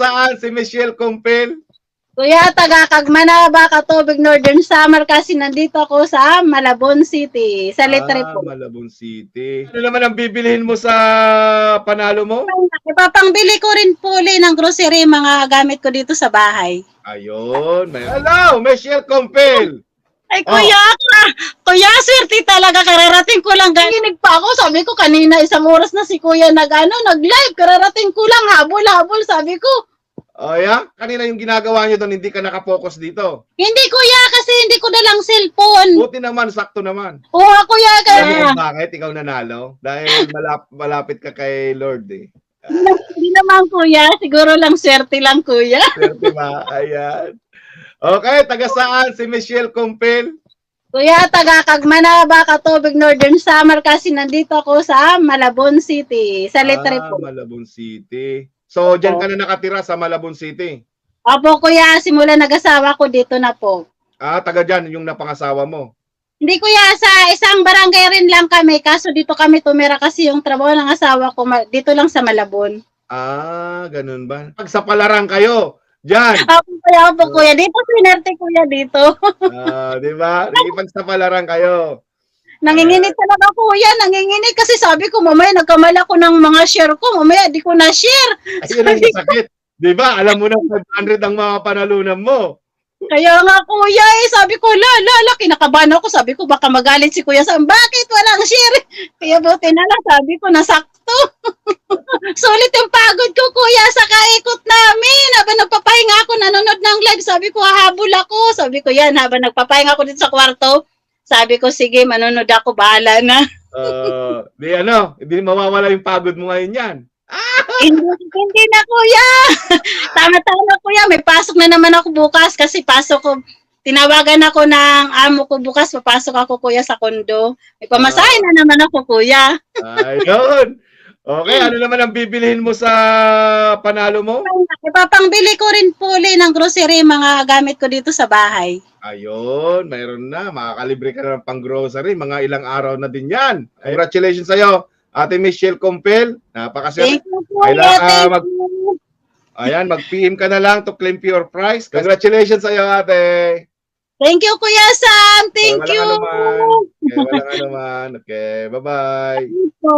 saan si Michelle Compel? Kuya, taga Kagmanaba, Katubig, Northern Samar kasi nandito ako sa Malabon City, sa Litre Ah, po. Malabon City. Ano naman ang bibilihin mo sa panalo mo? Ipapangbili ko rin po uli ng grocery, mga gamit ko dito sa bahay. Ayun. May... Hello, Michelle Compel. Ay, Oh. kuya, ka- kuya, swerte talaga, kararating ko lang. Ganinig pa ako, sabi ko kanina, isang oras na si kuya nag, ano, nag-live, kararating ko lang, habol, habol, sabi ko. Oh, yeah? Kanina yung ginagawa niyo doon, hindi ka nakapokus dito. Hindi, kuya, kasi hindi ko dalang cellphone. Buti naman, sakto naman. Oo, kuya, Alam mo kaya, kung bakit ikaw nanalo? Dahil malap- malapit ka kay Lord eh. hindi naman, kuya, siguro lang swerte lang, kuya. Swerte ba? Ayan. Okay, taga saan si Michelle Compel? Kuya, taga Kagmanaba, Katubig, Northern Samar kasi nandito ako sa Malabon City, sa Litre Ah, po. Malabon City. So, dyan ka na nakatira sa Malabon City. Opo, kuya, simula nag-asawa ko dito na po. Ah, taga dyan, yung napangasawa mo. Hindi kuya, sa isang barangay rin lang kami, kaso dito kami tumira kasi yung trabaho ng asawa ko ma- dito lang sa Malabon. Ah, ganun ba? Pag sa palarang kayo, dyan. Opo kuya, opo kuya, dito sinerte kuya dito. Ah, di ba? Nakipag sa palarang kayo. Nanginginit talaga kuya, nanginginit kasi sabi ko mamaya nagkamala ko ng mga share ko, mamaya di ko na-share. Ayun ang masakit. Di ba? Alam mo na 500 ang mga panalunan mo. Kaya nga kuya eh, sabi ko, la, la, la, kinakabahan ako. Sabi ko, baka magalit si kuya sa bakit walang share? Kaya buti na lang, sabi ko, nasakto. Sulit yung pagod ko kuya sa kaikot namin. Habang nagpapahinga ako, nanonood ng live, sabi ko, hahabol ako. Sabi ko, yan, habang nagpapahinga ako dito sa kwarto, sabi ko, sige, manonood ako, bahala na. Uh, di ano, hindi mawawala yung pagod mo ngayon yan. hindi, hindi na kuya. Tama-tama kuya, may pasok na naman ako bukas kasi pasok ko. Tinawagan ako ng amo ko bukas, papasok ako kuya sa kondo. May pamasahe na naman ako kuya. Ayun. Okay, ano naman ang bibilihin mo sa panalo mo? Ipapangbili ko rin po uli ng grocery, mga gamit ko dito sa bahay. Ayun, mayroon na. Makakalibre ka na ng pang-grocery. Mga ilang araw na din yan. Congratulations sa'yo, Ate Michelle Compel. Napakasya. Thank you kuya, Kailangan, thank mag- you. Ayan, mag-PM ka na lang to claim your prize. Congratulations sa'yo, ate. Thank you kuya Sam, thank Walang you. anuman. Okay, walang anuman. Okay, bye-bye. Po.